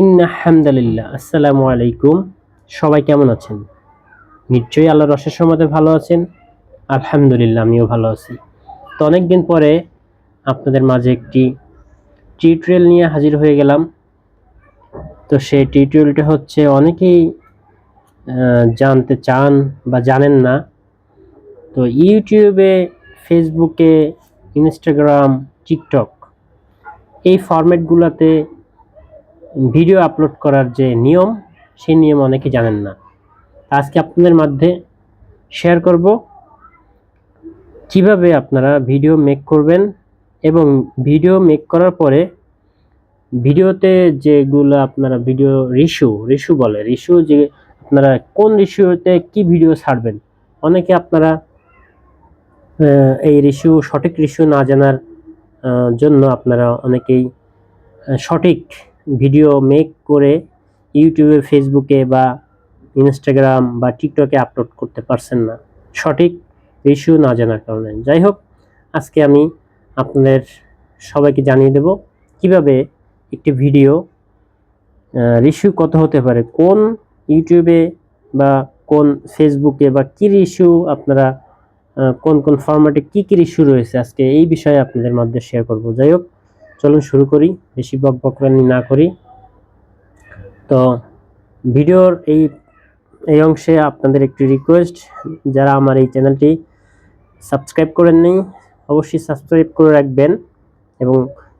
ইন্না হামদালিল্লাহ, আসসালামু আলাইকুম। সবাই কেমন আছেন? নিশ্চয়ই আল্লাহর রসের সময় ভালো আছেন। আলহামদুলিল্লাহ, আমিও ভালো আছি। তো অনেকদিন পরে আপনাদের মাঝে একটি টিউটোরিয়াল নিয়ে হাজির হয়ে গেলাম। তো সেই টিউটোরিয়ালটা হচ্ছে, অনেকেই জানতে চান বা জানেন না। তো ইউটিউবে, ফেসবুকে, ইনস্টাগ্রাম, টিকটক, এই ফরম্যাটগুলোতে ভিডিও আপলোড করার যে নিয়ম, সেই নিয়ম অনেকে জানেন না। আজকে আপনাদের মধ্যে শেয়ার করব। কীভাবে আপনারা ভিডিও মেক করবেন এবং ভিডিও মেক করার পরে ভিডিওতে যেগুলো আপনারা ভিডিও রিস্যু রিস্যু বলে রিস্যু যে আপনারা কোন রিস্যুতে কি ভিডিও ছাড়বেন, অনেকে আপনারা এই রিস্যু সঠিক রিস্যু না জানার জন্য আপনারা অনেকেই সঠিক ভিডিও মেক করে ইউটিউবে, ফেসবুকে বা ইনস্টাগ্রাম বা টিকটকে আপলোড করতে পারছেন না। সঠিক ইস্যু না জানার কারণে। যাই হোক, আজকে আমি আপনাদের সবাইকে জানিয়ে দেব কীভাবে একটি ভিডিও রিস্যু কত হতে পারে, কোন ইউটিউবে বা কোন ফেসবুকে বা কি রিস্যু আপনারা কোন কোন ফরম্যাটে কী কী ইস্যু রয়েছে আজকে, এই বিষয়ে আপনাদের মধ্যে শেয়ার করব। যাই হোক চলুন শুরু করি, বেশি বক বকরানি না করি। তো ভিডিওর এই এই অংশে আপনাদের একটি রিকোয়েস্ট যারা আমার এই চ্যানেলটি সাবস্ক্রাইব করেন নি অবশ্যই সাবস্ক্রাইব করে রাখবেন এবং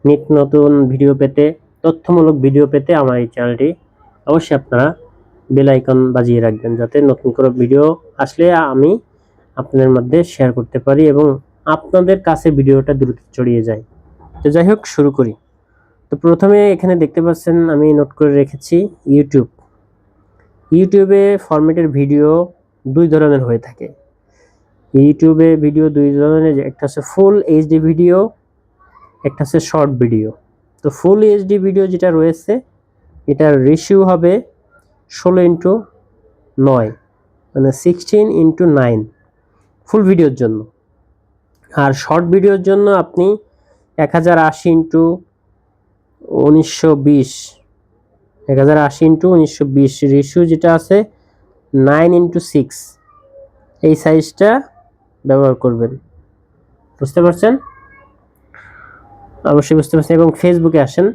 নিত্য নতুন ভিডিও পেতে, তথ্যমূলক ভিডিও পেতে আমার এই চ্যানেলটি অবশ্যই আপনারা বেল আইকন বাজিয়ে রাখবেন, যাতে নতুন করে ভিডিও আসলে আমি আপনাদের মধ্যে শেয়ার করতে পারি এবং আপনাদের কাছে ভিডিওটা দ্রুত ছড়িয়ে যায়। তো যাই হোক, শুরু করি। তো প্রথমে এখানে দেখতে পাচ্ছেন, আমি নোট করে রেখেছি ইউটিউব ইউটিউবে ফরম্যাটের ভিডিও দুই ধরনের হয়ে থাকে। ইউটিউবে ভিডিও দুই ধরনের একটা হচ্ছে ফুল এইচডি ভিডিও একটা হচ্ছে শর্ট ভিডিও তো ফুল এইচডি ভিডিও যেটা রয়েছে, এটার রেশিও হবে ষোলো ইন্টু নয় মানে সিক্সটিন ইন্টু নাইন ফুল ভিডিওর জন্য। আর শর্ট ভিডিওর জন্য আপনি এক হাজার আশি ইন্টু উনিশশো বিশ, এক হাজার আশি ইন্টু উনিশশো বিশ রেশিও যেটা আছে নাইন ইন্টু সিক্স। এই সাইজটা ব্যবহার করবেন। বুঝতে পারছেন? অবশ্যই বুঝতে পারছেন এবং ফেসবুকে আসেন।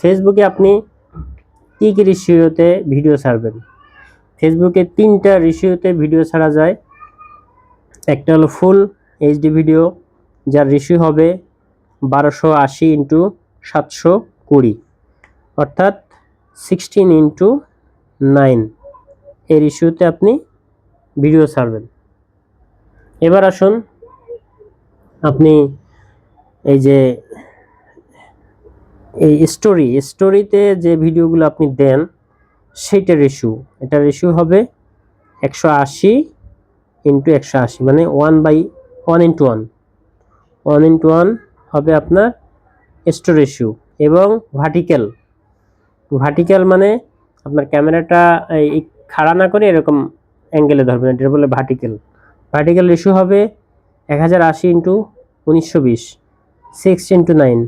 ফেসবুকে আপনি কী কী রেশিওতে ভিডিও ছাড়বেন? ফেসবুকে তিনটা রেশিওতে ভিডিও ছাড়া যায়। একটা হলো ফুল এইচডি ভিডিও, যার রেশিও হবে বারোশো আশি ইন্টু সাতশো কুড়ি, অর্থাৎ সিক্সটিন ইন্টু নাইন। এই রেশিওতে আপনি ভিডিও ছাড়বেন। এবার আসুন, আপনি এই যে এই স্টোরি স্টোরিতে যে ভিডিওগুলো আপনি দেন সেইটা রেশিও এটা রেশিও হবে একশো আশি ইন্টু একশো আশি মানে one by one into one. One into one হবে আপনার স্টো রেশিও এবং ভার্টিক্যাল ভার্টিক্যাল মানে আপনার ক্যামেরাটা, এই খাড়া না করে এরকম অ্যাঙ্গেলে ধরবেন, এটা বলে ভার্টিক্যাল ভার্টিক্যাল রেশিও হবে এক হাজার আশি ইন্টু উনিশশো বিশ সিক্স ইন্টু নাইন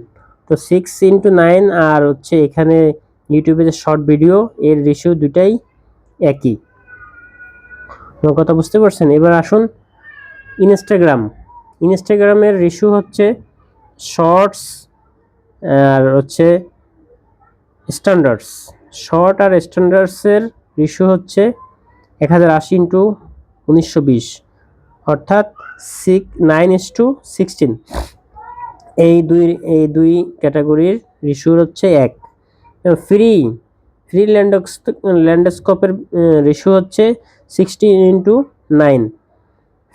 তো সিক্স ইন্টু নাইন আর হচ্ছে এখানে ইউটিউবে যে শর্ট ভিডিও এর রেশিও দুটাই একই। কথা বুঝতে পারছেন? এবার আসুন ইনস্টাগ্রাম ইনস্টাগ্রামের রেশিও হচ্ছে শর্টস, আর হচ্ছে স্ট্যান্ডার্ডস। শর্ট আর স্ট্যান্ডার্ডসের রেশিও হচ্ছে এক হাজার আশি ইন্টু উনিশশো বিশ, অর্থাৎ six nine is to sixteen এই দুই এই দুই ক্যাটাগরির রেশিওর হচ্ছে এক। ফ্রি ফ্রি ল্যান্ডস্কোপের রেশিও হচ্ছে সিক্সটিন ইন্টু নাইন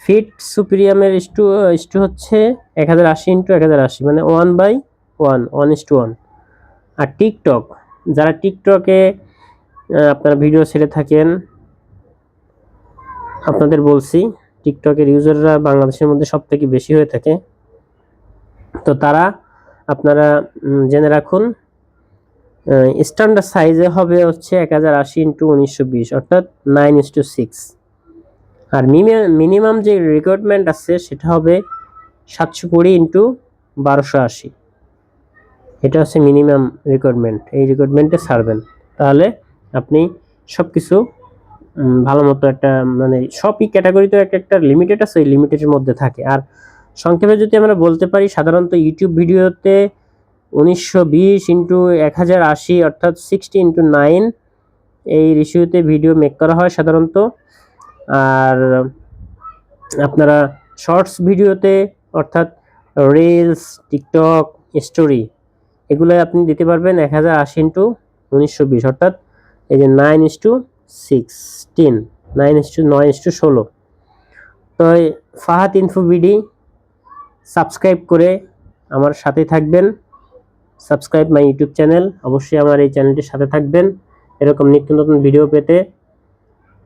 ফিট সুপিরিয়ামের ইস্টু ইস্টু হচ্ছে এক হাজার আশি ইন্টু এক হাজার আশি মানে one by one one is to one. R TikTok, যারা টিকটকে আপনারা ভিডিও ছেড়ে থাকেন, আপনাদের বলছি, টিকটকের ইউজাররা বাংলাদেশের মধ্যে সব থেকে বেশি হয়ে থাকে। তো তারা আপনারা জেনে রাখুন স্ট্যান্ডার্ড সাইজে হবে হচ্ছে এক হাজার আশি ইন্টু উনিশশো বিশ, অর্থাৎ নাইন ইস টু সিক্স। আর মিনিমাম যে রিকোয়ারমেন্ট আছে সেটা হবে সাতশো কুড়ি ইন্টু বারোশো আশি। এটা হচ্ছে মিনিমাম রিকোয়ারমেন্ট এই রিকোয়ারমেন্টে ছাড়বেন। তাহলে আপনি সব কিছু ভালো মতো একটা মানে সবই ক্যাটাগরি তো একটা একটা লিমিটেড আছে এই লিমিটেডের মধ্যে থাকে। আর সংক্ষেপে যদি আমরা বলতে পারি, সাধারণত ইউটিউব ভিডিওতে উনিশশো বিশ ইন্টু এক হাজার আশি, অর্থাৎ সিক্সটি ইন্টু নাইন এই রেশিওতে ভিডিও মেক করা হয় সাধারণত। আর আপনারা শর্টস ভিডিওতে অর্থাৎ রিলস টিকটক স্টোরি এগুলো আপনি দিতে পারবেন এক হাজার আশি ইন্টু উনিশশো বিশ, অর্থাৎ এই যে nine is to sixteen nine is to নয় ইস টু ষোলো। তো ফাহাদ ইনফো সাবস্ক্রাইব করে আমার সাথে থাকবেন। সাবস্ক্রাইব মাই ইউটিউব চ্যানেল অবশ্যই আমার এই চ্যানেলটির সাথে থাকবেন। এরকম নিত্য নতুন ভিডিও পেতে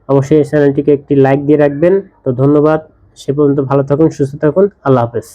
অবশ্যই এই চ্যানেলটিকে একটি লাইক দিয়ে রাখবেন। তো ধন্যবাদ। সে পর্যন্ত ভালো থাকুন, সুস্থ থাকুন। আল্লাহ হাফেজ।